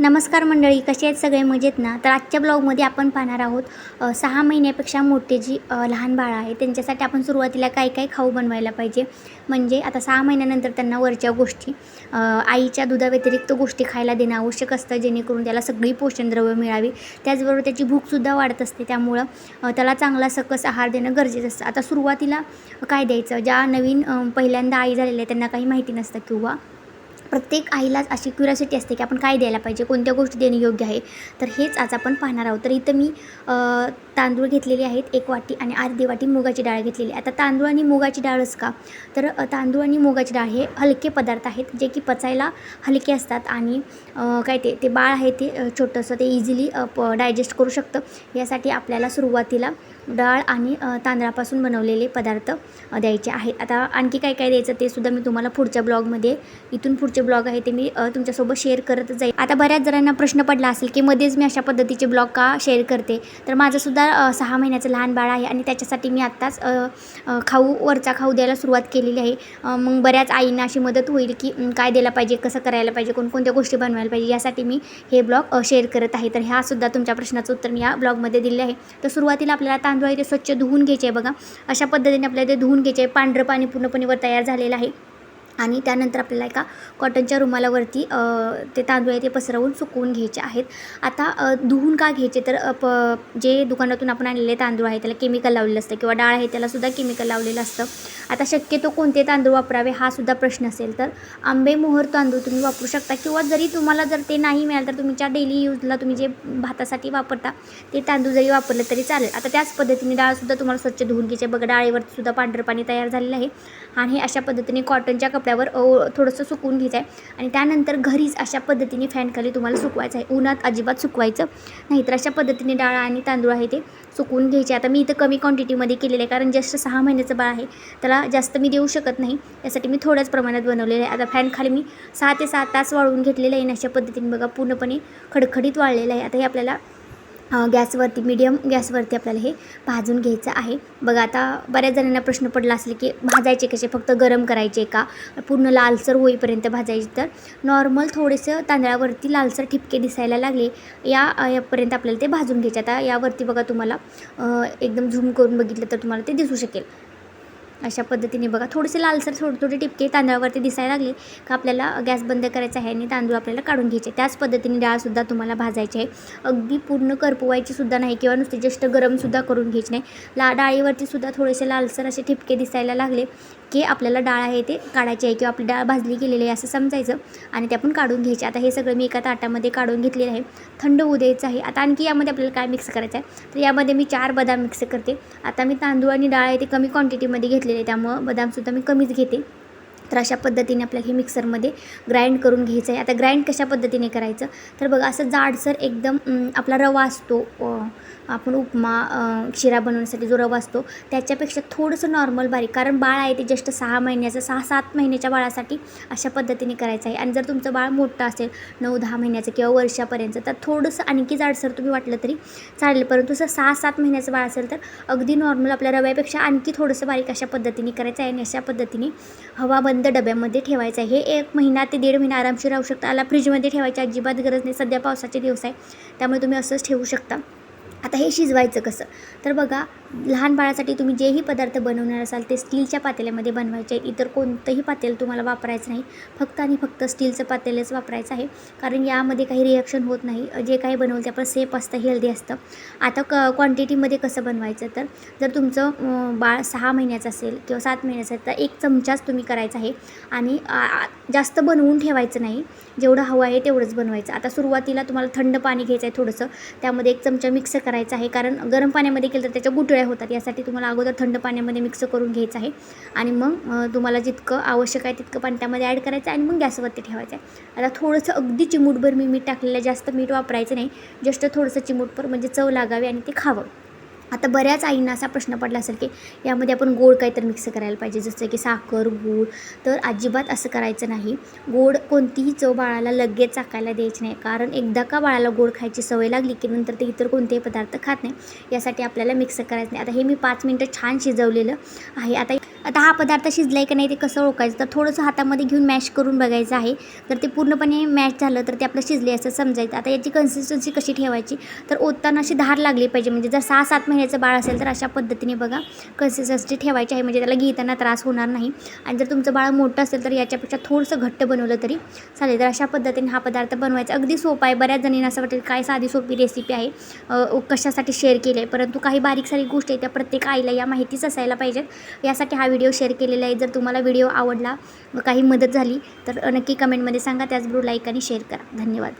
नमस्कार मंडळी कसे आहेत सगळे? मजेत ना? तर आजच्या ब्लॉगमध्ये आपण पाहणार आहोत सहा महिन्यापेक्षा मोठे जी लहान बाळं आहे त्यांच्यासाठी आपण सुरुवातीला काय काय खाऊ बनवायला पाहिजे? म्हणजे आता सहा महिन्यानंतर त्यांना वरच्या गोष्टी आईच्या दुधाव्यतिरिक्त गोष्टी खायला देणं आवश्यक असतं जेणेकरून त्याला सगळी पोषणद्रव्य मिळावी. त्याचबरोबर त्याची भूकसुद्धा वाढत असते त्यामुळं त्याला चांगला सकस आहार देणं गरजेचं असतं. आता सुरुवातीला काय द्यायचं? ज्या नवीन पहिल्यांदा आई झालेल्या आहे त्यांना काही माहिती नसतं किंवा प्रत्येक आईलाच अशी क्युरियासिटी असते की आपण काय द्यायला पाहिजे कोणत्या गोष्टी देणे योग्य आहे. तर हेच आज आपण पाहणार आहोत. तर इथं मी तांदूळ घेतलेले आहेत एक वाटी आणि अर्धी वाटी मुगाची डाळ घेतलेली आहे. आता तांदूळ आणि मुगाची डाळच का? तर तांदूळ आणि मुगाची डाळ हे हलके पदार्थ आहेत जे की पचायला हलके असतात आणि काय ते ते बाळ आहे ते छोटंसं ते इझिली प डायजेस्ट करू शकतं. यासाठी आपल्याला सुरुवातीला डाळ आणि तांदळापासून बनवलेले पदार्थ द्यायचे आहेत. आता आणखी काय काय द्यायचं ते सुद्धा मी तुम्हाला पुढच्या ब्लॉगमध्ये इथून पुढचे ब्लॉग आहे ते मी तुमच्यासोबत शेअर करत जाईल. आता बऱ्याच जणांना प्रश्न पडला असेल की मध्येच मी अशा पद्धतीचे ब्लॉग का शेअर करते? तर माझंसुद्धा सहा महिन्याचं लहान बाळ आहे आणि त्याच्यासाठी मी आत्ताच खाऊ वरचा खाऊ द्यायला सुरुवात केलेली आहे. मग बऱ्याच आईंना अशी मदत होईल की काय द्यायला पाहिजे कसं करायला पाहिजे कोणकोणत्या गोष्टी बनवायला पाहिजे यासाठी मी हे ब्लॉग शेअर करत आहे. तर ह्यासुद्धा तुमच्या प्रश्नाचं उत्तर मी या ब्लॉगमध्ये दिले आहे. तर सुरुवातीला आपल्याला तांदूळ आहे ते स्वच्छ धुवून घ्यायचे आहे बघा. अशा पद्धतीने आपल्याला ते धुवून घ्यायचे आहे. पांढरं पाणी पूर्णपणे वर तयार झालेलं आहे. आणि त्यानंतर आपल्याला एका कॉटनच्या रुमालावरती ते तांदूळ आहे ते पसरवून सुकवून घ्यायचे आहेत. आता धुवून का घ्यायचे? तर प जे दुकानातून आपण आणलेले तांदूळ आहे त्याला केमिकल लावलेलं असतं किंवा डाळ आहे त्यालासुद्धा केमिकल लावलेलं असतं. आता शक्यतो कोणते तांदूळ वापरावे हा सुद्धा प्रश्न असेल. तर आंबे मोहर तांदूळ तुम्ही वापरू शकता किंवा जरी तुम्हाला जर ते नाही मिळालं तर तुमच्या डेली यूजला तुम्ही जे भातासाठी वापरता ते तांदूळ जरी वापरलं तरी चालेल. आता त्याच पद्धतीने डाळसुद्धा तुम्हाला स्वच्छ धुवून घ्यायचे बघा डाळीवरती सुद्धा पांढरं पाणी तयार झालेलं आहे. आणि अशा पद्धतीने कॉटनच्या कपड्या अ, थोडंसं सुकवून घ्यायचं आहे. आणि त्यानंतर घरीच अशा पद्धतीने फॅनखाली तुम्हाला सुकवायचं आहे. उन्हात अजिबात सुकवायचं नाही तर अशा पद्धतीने डाळ आणि तांदूळ आहे ते सुकवून घ्यायचे. आता मी इथं कमी क्वांटिटीमध्ये केलेलं आहे. कारण जस्ट सहा महिन्याचं बाळ आहे. त्याला जास्त मी देऊ शकत नाही. त्यासाठी मी थोड्याच प्रमाणात बनवलेलं आहे. आता फॅनखाली मी सहा ते सात तास वाळवून घेतलेलं आहे. अशा पद्धतीने बघा पूर्णपणे खडखडीत वाळलेलं आहे. आता हे आपल्याला गॅसवरती मीडियम गॅसवरती आपल्याला हे भाजून घ्यायचं आहे. बघा आता बऱ्याच जणांना प्रश्न पडला असेल की भाजायचे कसे? फक्त गरम करायचे का? पूर्ण लालसर होईपर्यंत भाजायचे. तर नॉर्मल थोडेसं तांदळावरती लालसर ठिपके दिसायला लागले. या यापर्यंत आपल्याला ते भाजून घ्यायचे. आता यावरती बघा तुम्हाला एकदम झूम करून बघितलं तर तुम्हाला ते दिसू शकेल. अशा पद्धतीने बघा. थोडेसे लालसर थोडे थोडे टिपके तांदळावरती दिसायला लागले का आपल्याला गॅस बंद करायचा आहे आणि तांदूळ आपल्याला काढून घ्यायचे. त्याच पद्धतीने डाळसुद्धा तुम्हाला भाजायची आहे. अगदी पूर्ण करपवायची सुद्धा नाही किंवा नुसते जस्ट गरमसुद्धा करून घ्यायची नाही. ला डाळीवरती सुद्धा थोडेसे लालसर असे ठिपके दिसायला लागले. की आपल्याला डाळ आहे ते काढायची आहे किंवा आपली डाळ भाजली गेलेली आहे असं समजायचं आणि ते आपण काढून घ्यायचे. आता हे सगळं मी एका ताटामध्ये काढून घेतलेलं आहे. थंड होऊ द्यायचं आहे. आता आणखी यामध्ये आपल्याला काय मिक्स करायचं आहे? तर यामध्ये मी चार बदाम मिक्स करते. आता मी तांदूळ आणि डाळ आहे ते कमी क्वांटिटीमध्ये घेतलेले आहे. त्यामुळं बदामसुद्धा मी कमीच घेते. तर अशा पद्धतीने आपल्याला हे मिक्सरमध्ये ग्राइंड करून घ्यायचं आहे. आता ग्राइंड कशा पद्धतीने करायचं? तर बघा असं जाडसर एकदम आपला रवा असतो आपण उपमा शिरा बनवण्यासाठी जो रवा असतो त्याच्यापेक्षा थोडंसं नॉर्मल बारीक कारण बाळ आहे ते जस्ट सहा महिन्याचं सहा सात महिन्याच्या बाळासाठी अशा पद्धतीने करायचं आहे. आणि जर तुमचं बाळ मोठं असेल नऊ दहा महिन्याचं किंवा वर्षापर्यंत तर थोडंसं आणखी जाडसर तुम्ही वाटलं तरी चालेल. परंतु जर सहा सात महिन्याचं बाळ असेल तर अगदी नॉर्मल आपल्या रव्यापेक्षा आणखी थोडंसं बारीक अशा पद्धतीने करायचं आहे आणि अशा पद्धतीने हवा बंद डब्यामध्ये ठेवायचं आहे. हे एक महिना ते दीड महिना आरामशीर राहू शकता. आला फ्रीजमध्ये ठेवायची अजिबात गरज नाही. सध्या पावसाचे दिवस आहे. त्यामुळे तुम्ही असंच ठेवू शकता. आता हे शिजवायचं कसं? तर बघा लहान बाळासाठी तुम्ही जेही पदार्थ बनवणार असाल ते स्टीलच्या पातेल्यामध्ये बनवायचे. आहेत इतर कोणतंही पातेलं तुम्हाला वापरायचं नाही. फक्त आणि फक्त स्टीलचं पातेलच वापरायचं आहे. कारण यामध्ये काही रिॲक्शन होत नाही. जे काही बनवलं ते आपण सेफ असतं हेल्दी असतं. आता क क्वांटिटीमध्ये कसं बनवायचं? तर जर तुमचं बाळ सहा महिन्याचं असेल किंवा सात महिन्याचं असेल तर एक चमचाच तुम्ही करायचा आहे. आणि जास्त बनवून ठेवायचं नाही. जेवढं हवं आहे तेवढंच बनवायचं. आता सुरुवातीला तुम्हाला थंड पाणी घ्यायचं आहे थोडंसं. त्यामध्ये एक चमचा मिक्स करायचा आहे. कारण गरम पाण्यामध्ये केलं तर त्याच्या गुटळ्या होतात. यासाठी तुम्हाला अगोदर थंड पाण्यामध्ये मिक्स करून घ्यायचं आहे. आणि मग तुम्हाला जितकं आवश्यक आहे तितकं पाणी त्यामध्ये ॲड करायचं आहे आणि मग गॅसवरती ठेवायचं आहे. आता थोडंसं अगदी चिमूटभर मी मीठ टाकलेलं आहे जास्त मीठ वापरायचं नाही. जस्ट थोडंसं चिमूटभर म्हणजे चव लागावी आणि ते खावं. आता बऱ्याच आईंना असा प्रश्न पडला असेल की यामध्ये आपण गोड काहीतरी मिक्स करायला पाहिजे जसं की साखर गूळ. तर अजिबात असं करायचं नाही. गोड कोणतीही चव बाळाला लगेच चाकायला द्यायची नाही. कारण एकदा का बाळाला गोड खायची सवय लागली की नंतर ते इतर कोणतेही पदार्थ खात नाही. यासाठी आपल्याला मिक्स करायचं नाही. आता हे मी पाच मिनटं छान शिजवलेलं आहे. आता आता हा पदार्थ शिजला आहे का नाही ते कसं ओळखायचं? तर थोडंसं हातामध्ये घेऊन मॅश करून बघायचं आहे. तर ते पूर्णपणे मॅश झालं तर ते आपलं शिजले असं समजायचं. आता याची कन्सिस्टन्सी कशी ठेवायची? तर ओतताना अशी धार लागली पाहिजे. म्हणजे जर सहा सात महिन्याचं बाळ असेल तर अशा पद्धतीने बघा कन्सिस्टन्सी ठेवायची आहे. म्हणजे त्याला घेताना त्रास होणार नाही. आणि जर तुमचं बाळ मोठं असेल तर याच्यापेक्षा थोडंसं घट्ट बनवलं तरी चालेल. तर अशा पद्धतीने हा पदार्थ बनवायचा. अगदी सोपा आहे. बऱ्याच जणींना असं वाटेल काय साधी सोपी रेसिपी आहे? कशासाठी शेअर केली आहे? परंतु काही बारीक सारी गोष्टी आहेत त्या प्रत्येक आईला या माहितीच असायला पाहिजेत. यासाठी हा व्हिडिओ शेअर केलेला आहे. जर तुम्हाला व्हिडिओ आवडला व काही मदत झाली तर नक्की कमेंटमध्ये सांगा. त्याचबरोबर लाईक आणि शेअर करा. धन्यवाद.